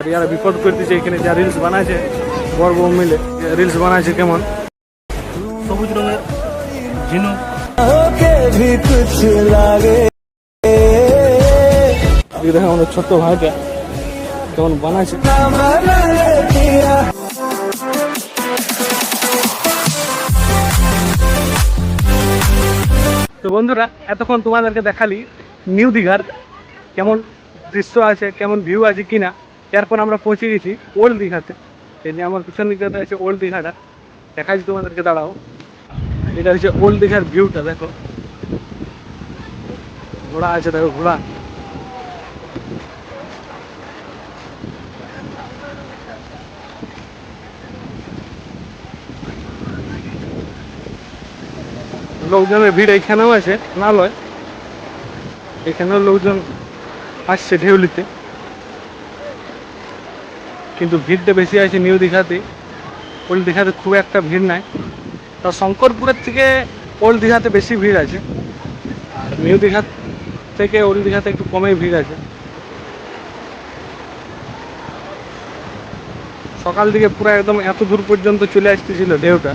যারা বিপদ করতেছে এখানে যা রিলস বানাইছে বর বউ মিলে রিলস বানাইছে কেমন? সবুজ রঙের ঝিনুক। ছোট্ট ভাইটা কেমন বানাইছে। তো বন্ধুরা এতক্ষণ তোমাদেরকে দেখালি নিউ দীঘার কেমন দৃশ্য আছে কেমন ভিউ আছে কিনা। এরপর আমরা পৌঁছে গেছি ওল্ড দীঘাতে। এই যে আমার পিছন দিকে আছে ওল্ড দীঘাটা। দেখাচ্ছি তোমাদেরকে, দাঁড়াও। এটা হচ্ছে ওল্ড দীঘার ভিউটা দেখো। ঘোড়া আছে, দেখো, ঘোড়া। লোকজনের ভিড় এখানেও আছে না লয় এখানেও লোকজন আসছে ঢেউলিতে। কিন্তু ভিড়টা বেশি আছে নিউ দীঘাতে। ওল্ড দীঘাতে খুব একটা ভিড় নাই। তা শঙ্করপুরের থেকে ওল্ড দীঘাতে বেশি ভিড় আছে। আর নিউ দীঘা থেকে ওল্ড দীঘাতে একটু কমই ভিড় আছে। সকাল দিকে পুরো একদম এত দূর পর্যন্ত চলে আসতেছিল ঢেউটা।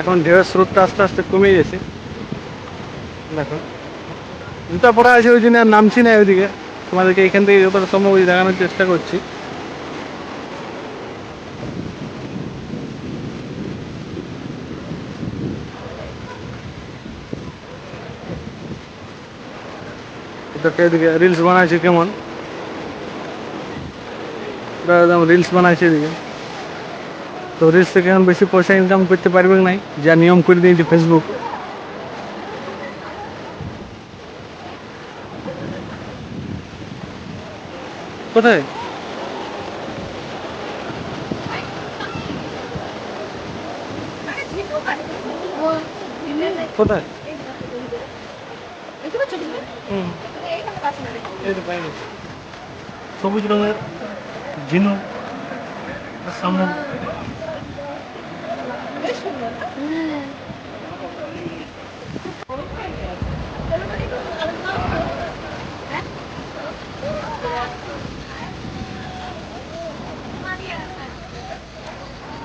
এখন ঢেউয়ের স্রোতটা আস্তে আস্তে কমে গেছে। দেখো। জুতা পরা আছে ওই জন্য আর নামছি না ওইদিকে তোমাদেরকে এখান থেকে যতটা সম্ভব দেখানোর চেষ্টা করছি। এটাকে এদিকে রিলস বানাইছে কেমন? এটা একদম রিলস বানাইছে এদিকে। তো রিলস থেকে এখন বেশি পয়সা ইনকাম করতে পারবে নাই? যা নিয়ম করে দিয়েছে ফেসবুক কোথায়? কোথায়? হুম এই তো পাইনি সবুজ রঙের ঝিনুক আর সামনে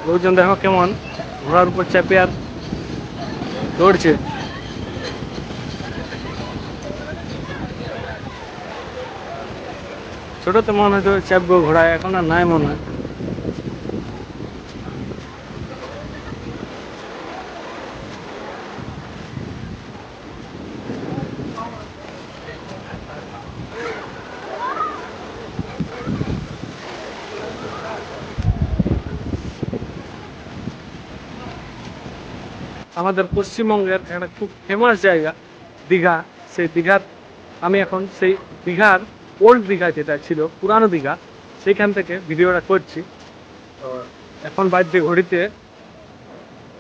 লোকজন দেখো কেমন ঘোড়ার উপর চেপে আর দৌড়ছে ছোটতে মনে হয়তো চাপবো ঘোড়ায়, এখন আর নাই মনে হয়। আমাদের পশ্চিমবঙ্গের একটা খুব ফেমাস জায়গা, দীঘা। সেই দীঘার, আমি এখন সেই দীঘার ওল্ড দীঘা যেটা ছিল, পুরানো দীঘা, সেইখান থেকে ভিডিওটা করছি। তো এখন বাজছে ঘড়িতে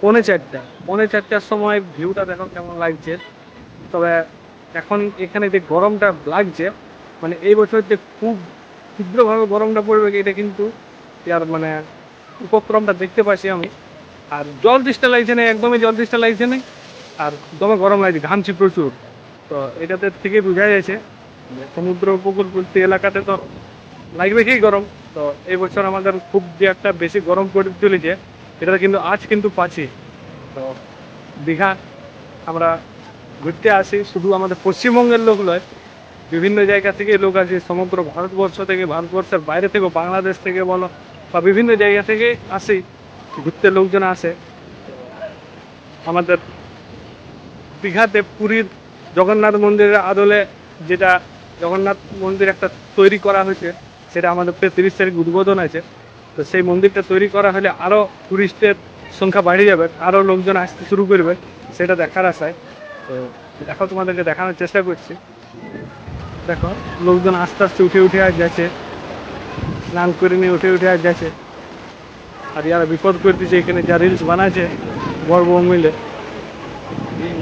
পৌনে চারটা। পৌনে চারটার সময় ভিউটা দেখো কেমন লাগছে। তবে এখন এখানে যে গরমটা লাগছে মানে এই বছর যে খুব তীব্রভাবে গরমটা পড়বে, এটা কিন্তু আর মানে উপক্রমটা দেখতে পাচ্ছি আমি। আর জল তৃষ্ণা লাগছে না একদমই জল তৃষ্ণা লাগছে না আর দমে গরম লাগছে, ঘামছি প্রচুর। তো এটাতে থেকে বোঝা যাচ্ছে সমুদ্র উপকূলবর্তী এলাকাতে তো লাগবে কি গরম। তো এই বছর আমাদের খুব যে একটা বেশি গরম করে চলেছে এটা কিন্তু আজ কিন্তু পাচ্ছি। তো দীঘা আমরা ঘুরতে আসি, শুধু আমাদের পশ্চিমবঙ্গের লোক নয়, বিভিন্ন জায়গা থেকে লোক আসে, সমগ্র ভারতবর্ষ থেকে, ভারতবর্ষের বাইরে থেকে, বাংলাদেশ থেকে বলো, বা বিভিন্ন জায়গা থেকে আসি, ঘুরতে লোকজন আসে। আমাদের দীঘাতে পুরীর জগন্নাথ মন্দিরের আদলে যেটা জগন্নাথ মন্দির একটা তৈরি করা হয়েছে, সেটা আমাদের তিরিশ তারিখ উদ্বোধন আছে তো সেই মন্দিরটা তৈরি করা হলে আরও টুরিস্টের সংখ্যা বাড়ে যাবে আরও লোকজন আসতে শুরু করবে, সেটা দেখার আশায়। তো দেখো তোমাদেরকে দেখানোর চেষ্টা করছি। দেখো, লোকজন আস্তে আস্তে উঠে উঠে আর যাচ্ছে। স্নান করে নিয়ে উঠে উঠে আর যাচ্ছে। আর ইয়ারা বিপদ করে দিচ্ছে এখানে যা রিলস বানাচ্ছে, বড় বউ মিলে।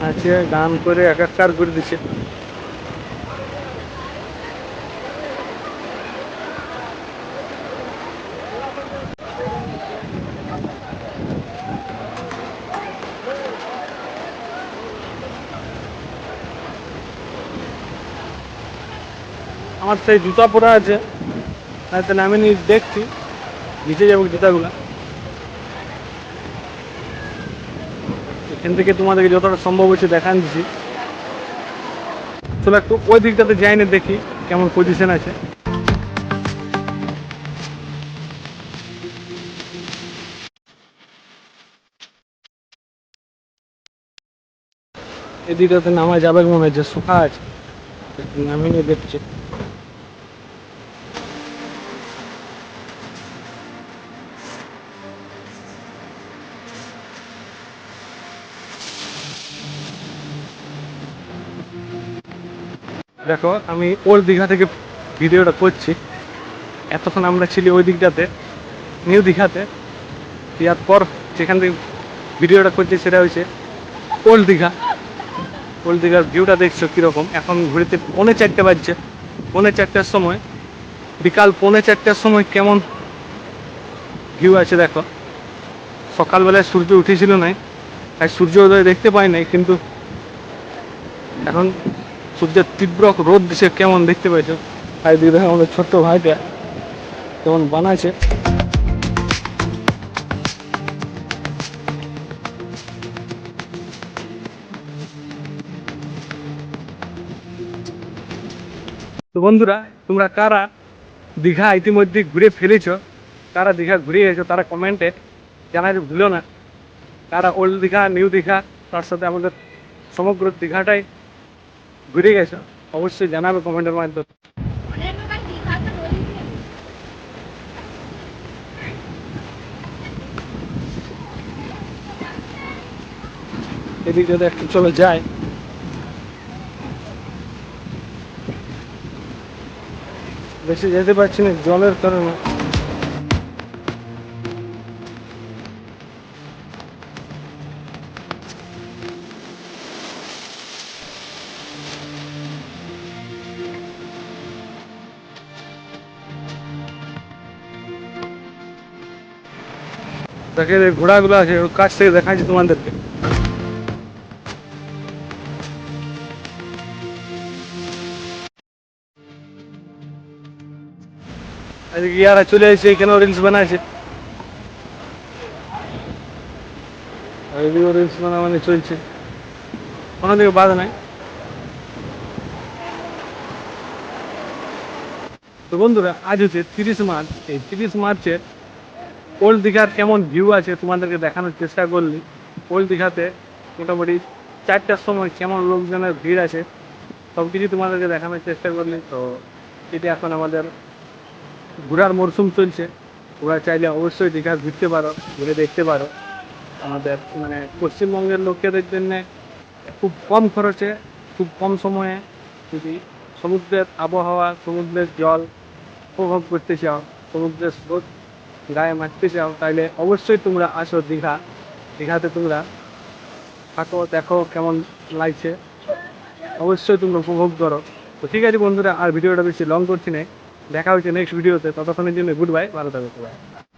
নাচে গান করে এক একাকার করে দিচ্ছে। আমার সেই জুতা পরা আছে। নামে নিয়ে দেখছি। ভিজে যাব জুতাগুলা। এখান থেকে তোমাদেরকে যতটা সম্ভব হচ্ছে দেখান দিচ্ছি চলো একটু ওই দিকটাতে যাই না দেখি কেমন পজিশন আছে। এদিকটাতে নামা যাবে মনে হচ্ছে সুখা আছে। নামিয়ে দেখছি। দেখো, আমি ওর দীঘা থেকে ভিডিওটা করছি। এতক্ষণ আমরা ছিলি ওই দিকটাতে নিউ দীঘাতে। ইয়ার পর যেখান থেকে ভিডিওটা করছি সেটা হয়েছে ওল্ড দীঘা। ওল্ড দীঘার ভিউটা দেখছ কীরকম? এখন ঘুরিতে পৌনে চারটে বাজছে। পৌনে চারটার সময়। বিকাল পৌনে চারটার সময় কেমন ভিউ আছে দেখো। সকালবেলায় সূর্য উঠেছিল নাই, তাই সূর্য উদয় দেখতে পাই নাই, কিন্তু এখন সূর্যের তীব্র রোদ দিছে, কেমন দেখতে পাইছো? আর দিকে দেখো আমাদের ছোট্ট ভাইটা কেমন বানাইছে। তো বন্ধুরা, তোমরা কারা দীঘা ইতিমধ্যে ঘুরে ফেলেছ? কারা দীঘা ঘুরে গেছো তারা কমেন্টে জানাতে ভুলো না। কারা ওল্ড দীঘা নিউ দীঘা, তার সাথে আমাদের সমগ্র দীঘাটাই ঘুরে গেছো? অবশ্যই জানাবে কমেন্টের মাধ্যমে। এদিক যদি একটু চলে যায়। বেশি যেতে পারছি না, জলের কারণে। দেখে যে ঘোড়াগুলো আছে, ওর কাছ থেকে দেখাচ্ছি তোমাদেরকে। আজকে ইয়ারা চলে এসেছে এখানেও রিলস বানাইছে। এদিকেও রিলস বানাবানি চলছে। কোনো দিকে বাধা নাই। তো বন্ধুরা, আজ হচ্ছে তিরিশ মার্চ। এই তিরিশ মার্চের ওল্ড দীঘার কেমন ভিউ আছে তোমাদেরকে দেখানোর চেষ্টা করলি। ওল্ড দীঘাতে মোটামুটি চারটার সময় কেমন লোকজনের ভিড় আছে সব কিছু তোমাদেরকে দেখানোর চেষ্টা করলি। তো এটি এখন আমাদের ঘোরার মরশুম চলছে। ওরা চাইলে অবশ্যই দীঘা ঘুরতে পারো, ঘুরে দেখতে পারো। আমাদের মানে পশ্চিমবঙ্গের লোকেদের জন্য খুব কম খরচে, খুব কম সময়ে যদি সমুদ্রের আবহাওয়া, সমুদ্রের জল উপভোগ করতে চাও, সমুদ্রের স্রোত গায়ে মারতে চাও, তাইলে অবশ্যই তোমরা আসো দীঘা। দীঘাতে তোমরা থাকো, দেখো কেমন লাগছে। অবশ্যই তোমরা উপভোগ করো। তো ঠিক আছে বন্ধুরা, আর ভিডিওটা বেশি লং করছি না দেখা হচ্ছে নেক্সট ভিডিওতে ততক্ষণের জন্য গুড বাই ভালো থাকো